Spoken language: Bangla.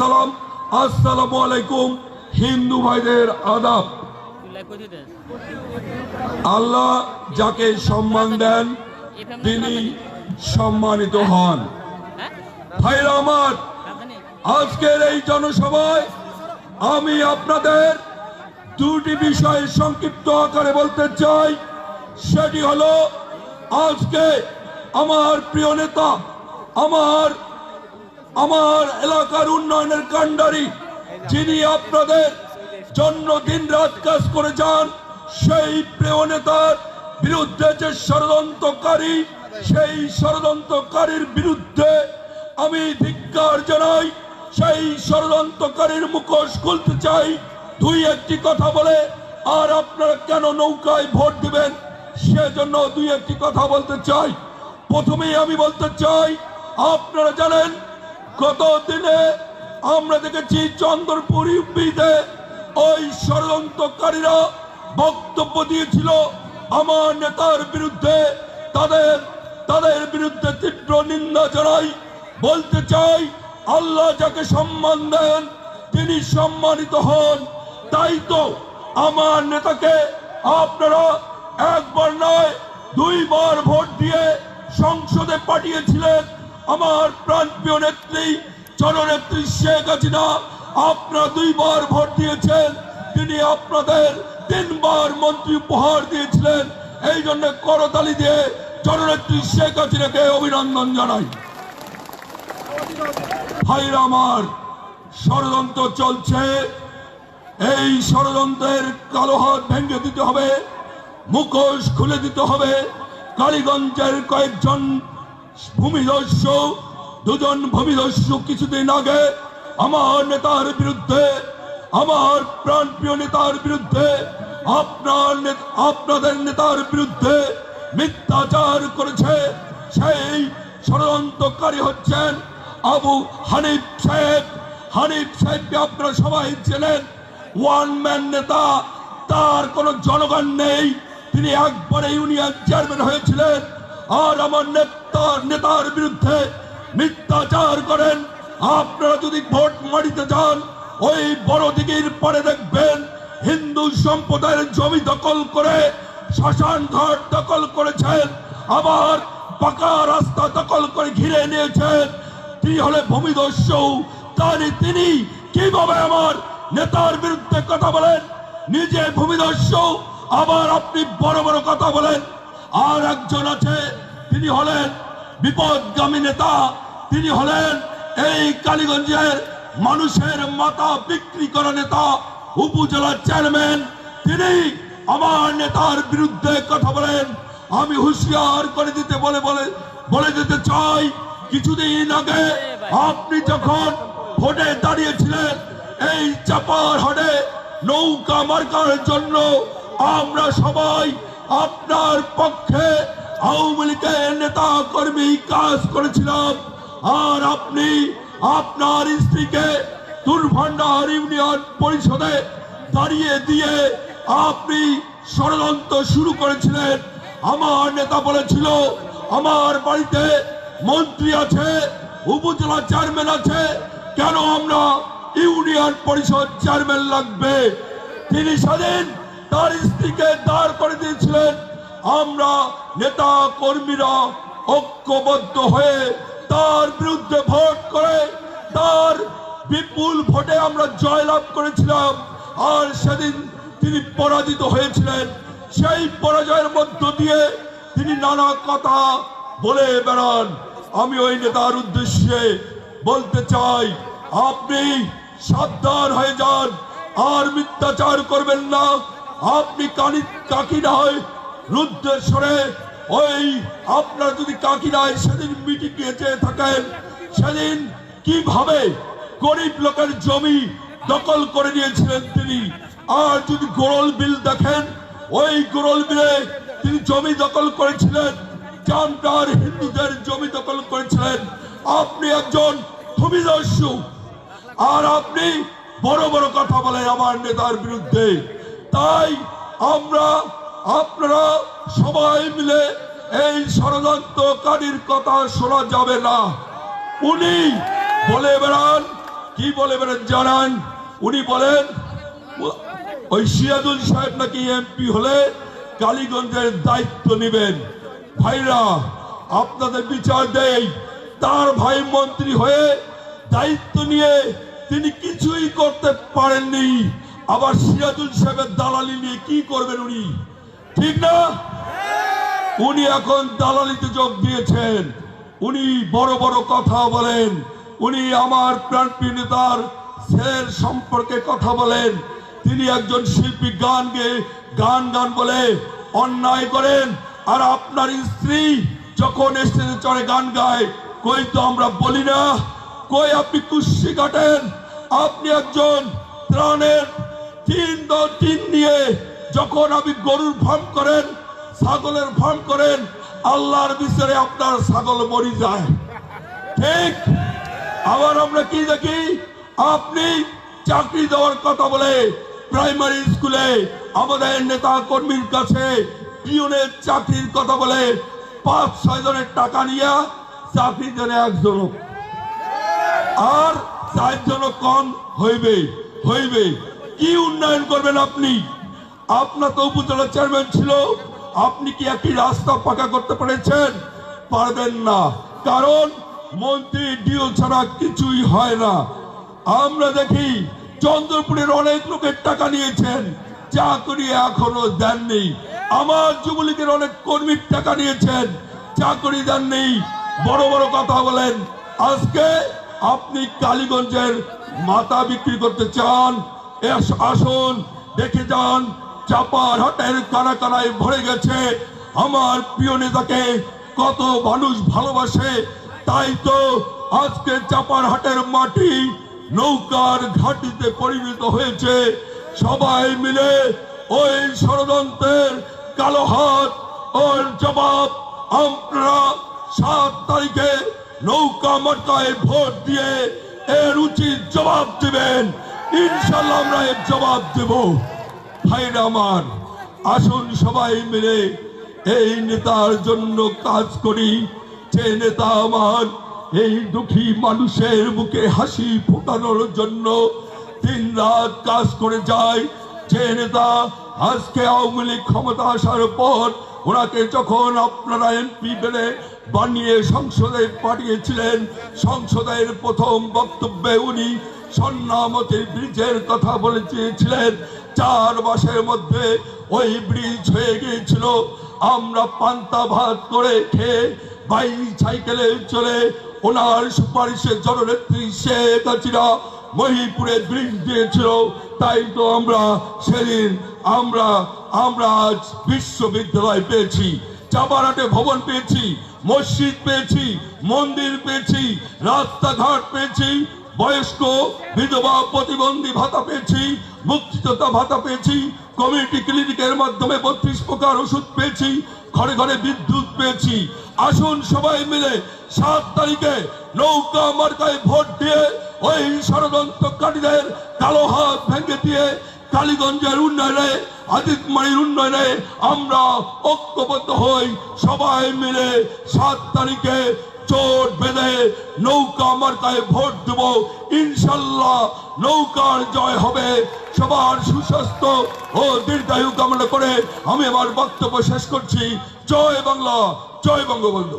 সালাম। আসসালামু আলাইকুম, হিন্দু ভাইদের আদাব। আল্লাহ যাকে সম্মান দেন, তিনি সম্মানিত হন। আজকের এই জনসভায় আমি আপনাদের দুটি বিষয় সংক্ষিপ্ত আকারে বলতে চাই। সেটি হলো, আজকে আমার প্রিয় নেতা, আমার আমার এলাকার উন্নয়নের কাণ্ডারি যিনি আপনাদের জন্য দিন রাত কাজ করে যান, সেই প্রিয় নেতার বিরুদ্ধে যে ষড়যন্ত্রকারী, সেই ষড়যন্ত্রকারীর বিরুদ্ধে আমি ধিক্কার জানাই, সেই ষড়যন্ত্রকারীর মুখোশ খুলতে চাই। দুই একটি কথা বলে, আর আপনারা কেন নৌকায় ভোট দিবেন, সেজন্য দুই একটি কথা বলতে চাই। প্রথমেই আমি বলতে চাই, আপনারা জানেন গত দিনে আমরা দেখেছি চন্দ্রপুর ইউপিতে ওই ষড়যন্ত্রকারীরা বক্তব্য দিয়েছিল। আমার নেতার বিরুদ্ধে তাদের তাদের বিরুদ্ধে তীব্র নিন্দা জানাই। বলতে চাই, আল্লাহ যাকে সম্মান দেন, তিনি সম্মানিত হন। তাই তো আমার নেতাকে আপনারা একবার নয়, দুইবার ভোট দিয়ে সংসদে পাঠিয়েছিলেন। আমার প্রাণপ্রিয় নেত্রী, জননেত্রী শেখ হাসিনা, আপনারা দুইবার ভোট দিয়েছেন। তিনি আপনাদের তিনবার মন্ত্রী উপহার দিয়েছিলেন। এই জন্য করতালি দিয়ে জননেত্রী শেখ হাসিনাকে অভিনন্দন জানাই। ভাইরা আমার, ষড়যন্ত্র চলছে। এই ষড়যন্ত্রের কালো হাত ভেঙে দিতে হবে, মুখোশ খুলে দিতে হবে। কালীগঞ্জের কয়েকজন ভূমিদস্যু, দুজন ভূমিদস্যু কিছুদিন আগে আমার নেতার বিরুদ্ধে, আমার প্রাণপ্রিয় নেতার বিরুদ্ধে, আপনার আপনাদের নেতার বিরুদ্ধে মিথ্যাচার করেছে। সেই ষড়যন্ত্রকারী হচ্ছেন আবু হানিফ সাহেব। হানিফ সাহেবকে আপনারা সবাই চেনেন। ওয়ান ম্যান নেতা, তার কোনো জনগণ নেই। তিনি একবারে ইউনিয়ন চেয়ারম্যান হয়েছিলেন। আর আমার নেতার নেতার বিরুদ্ধে মিথ্যাচার করেন। আপনারা যদি ভোট মারিতে যান, ওই বড় দিঘির পরে দেখবেন হিন্দু সম্প্রদায়ের জমি দখল করে শ্মশান ঘাট দখল করেছেন, আবার পাকা রাস্তা দখল করে ঘিরে নিয়েছেন। তিনি হলে ভূমিদস্যু? তারই তিনি কীভাবে আমার নেতার বিরুদ্ধে কথা বলেন? নিজে ভূমিদস্যু, আবার আপনি বড় বড় কথা বলেন। আর একজন আছে, তিনি হলেন বিপদগামী নেতা। তিনি হলেন এই কালীগঞ্জের মানুষের মাথা বিক্রি করা নেতা উপজেলার চেয়ারম্যান। তিনি আমার নেতার বিরুদ্ধে কথা বলেন। আমি হুঁশিয়ার করে দিতে বলে বলে বলে দিতে চাই। কিছুদিন আগে আপনি যখন ভোটে দাঁড়িয়েছিলেন, এই চাপার হাটে নৌকা মার্কার জন্য আমরা সবাই আপনার পক্ষে আওয়ামী লীগের নেতা কর্মী কাজ করেছিলাম। আর আপনি আপনার স্ত্রীকে দুর্ভান্ডার ইউনিয়ন পরিষদে দাঁড়িয়ে দিয়ে আপনি ষড়যন্ত্র শুরু করেছিলেন। আমার নেতা বলেছিল, আমার বাড়িতে মন্ত্রী আছে, উপজেলা চেয়ারম্যান আছে, কেন আমরা ইউনিয়ন পরিষদ চেয়ারম্যান লাগবে? তিনি স্বাধীন তার স্ত্রীকে দাঁড় করে দিয়েছিলেন। আমরা নেতা কর্মীরা ঐক্যবদ্ধ হয়ে তার বিরুদ্ধে ভোট করে তার বিপুল ভোটে আমরা জয়লাভ করেছিলাম। আর সেদিন তিনি পরাজিত হয়েছিলেন। সেই পরাজয়ের মধ্য দিয়ে তিনি নানা কথা বলে বেড়ান। আমি ওই নেতার উদ্দেশ্যে বলতে চাই, আপনি সাবধান হয়ে যান। আর মিথ্যাচার করবেন না। আপনি কানি কাকি নয় রুদ্রেশ্বরে ওই, আপনার যদি কাকি নয় সেদিন মিটিং গিয়েছে থাকেন, সেদিন কীভাবে গরিব লোকের জমি দখল করে নিয়েছিলেন তিনি? আর যদি গোরল বিল দেখেন, ওই গোরল বিলে তিনি জমি দখল করেছিলেন চামটার হিন্দুদের জমি দখল করেছিলেন। আপনি একজন ভূমিদস্যু। আর আপনি বড় বড় কথা বলেন আমার নেতার বিরুদ্ধে। তাই আমরা, আপনারা সবাই মিলে এই ষড়যন্ত্রকারীর কথা শোনা যাবে না। উনি বলে বেড়ান, কি বলে এবারে জানান। উনি বলেন, ওই সিরাজুল সাহেব নাকি এমপি হলে কালীগঞ্জের দায়িত্ব নেবেন। ভাইরা, আপনাদের বিচার দেই। তার ভাই মন্ত্রী হয়ে দায়িত্ব নিয়ে তিনি কিছুই করতে পারেননি। আবার সিরাজুল সাহেবের দালালি নিয়ে কি করবেন উনি? ঠিক না? উনি এখন দালালিতে যোগ দিয়েছেন। উনি বড় বড় কথা বলেন। উনি আমার প্রাণপ্রিয় নেতার ছেলের সম্পর্কে কথা বলেন। তিনি একজন শিল্পী গান গেয়ে গান গান বলে অন্যায় করেন। আর আপনার স্ত্রী যখন স্টেজে চড়ে গান গায়, কই তো আমরা বলি না? কই আপনি কুস্তি কাটেন? আপনি একজন ত্রাণের তিন দল, তিন নিয়ে যখন আপনি গরুর ফার্ম করেন, ছাগলের ফার্ম করেন, আল্লাহর বিচারে আপনার ছাগল মরি যায়। ঠিক? আবার আমরা কি দেখি? আপনি চাকরি দেওয়ার কথা বলে প্রাইমারি স্কুলে আমাদের নেতা কর্মীর কাছে পিওনের চাকরির কথা বলে পাঁচ, ছয় জনের টাকা নিয়ে চাকরি দেন একজন আর চারজন কম হইবে হইবে। কি উন্নয়ন করবেন আপনি? আপনার তো উপজেলা চেয়ারম্যান ছিল, আপনি কি একটি রাস্তা পাকা করতে পেরেছেন? পারবেন না, কারণ মন্ত্রী ডিও ছাড়া কিছুই হয় না। আমরা দেখি চন্দ্রপুরের অনেক লোকের টাকা নিয়েছেন, চাকরি এখনও দেননি। আমার যুবলীগের অনেক কর্মীর টাকা নিয়েছেন, চাকরি দেননি। বড় বড় কথা বলেন, আজকে আপনি কালীগঞ্জের মাথা বিক্রি করতে চান আসুন, দেখে যান, চাপার হাটের কানা কানায় ভরে গেছে। আমার প্রিয় নেতাকে কত মানুষ ভালোবাসে, তাই তো আজকে চাপার হাটের মাটি নৌকার ঘাটিতে পরিণত হয়েছে। সবাই মিলে ওই ষড়যন্ত্রের কালো হাত, ওর জবাব আমরা সাত তারিখে নৌকা মার্কায় ভোট দিয়ে এর উচিত জবাব দেবেন। ইনশাল্লাহ আমরা এর জবাব দেব। ভাইরা আমার, আসুন সবাই মিলে এই নেতার জন্য কাজ করি। যে নেতা আমার, এই দুঃখী মানুষের মুখে হাসি ফোটানোর জন্য দিন রাত কাজ করে যায়। যে নেতা আজকে আওয়ামী লীগ ক্ষমতা আসার পর ওনাকে যখন আপনারা এমপি বেড়ে বানিয়ে সংসদে পাঠিয়েছিলেন, সংসদের প্রথম বক্তব্যে উনি সন্নামতির ব্রিজের কথা বলে চেয়েছিলেন। চার মাসের মধ্যে ওই ব্রিজ হয়ে গিয়েছিল। আমরা পান্তা ভাত করে খেয়ে বাই সাইকেলে চলে ওনার সুপারিশের জননেত্রী শেখ মহিপুরে ব্রিজ দিয়েছিল। তাই তো আমরা সেদিন আমরা আমরা আজ বিশ্ববিদ্যালয় পেয়েছি। চাপারাটে ভবন পেয়েছি, মসজিদ পেয়েছি, মন্দির পেয়েছি, রাস্তাঘাট পেয়েছি বয়স্ক, বিধবা, প্রতিবন্ধী ভাতা পেয়েছি, মুক্তিযোদ্ধা ভাতা পেয়েছি কমিউনিটি ক্লিনিকের মাধ্যমে বত্রিশ প্রকার ওষুধ পেয়েছি, ঘরে ঘরে বিদ্যুৎ পেয়েছি। আসুন সবাই মিলে সাত তারিখে নৌকা মার্কায় ভোট দিয়ে ওই ষড়যন্ত্রকারীদের কালো হাত ভেঙে দিয়ে কালীগঞ্জের উন্নয়নে আদিতমারির উন্নয়নে আমরা ঐক্যবদ্ধ হই। সবাই মিলে সাত তারিখে চোট বেঁধে নৌকা মার্কায় ভোট দেব। ইনশাল্লাহ নৌকার জয় হবে। সবার সুস্বাস্থ্য ও দীর্ঘায়ু কামনা করে আমি আমার বক্তব্য শেষ করছি। জয় বাংলা, জয় বঙ্গবন্ধু।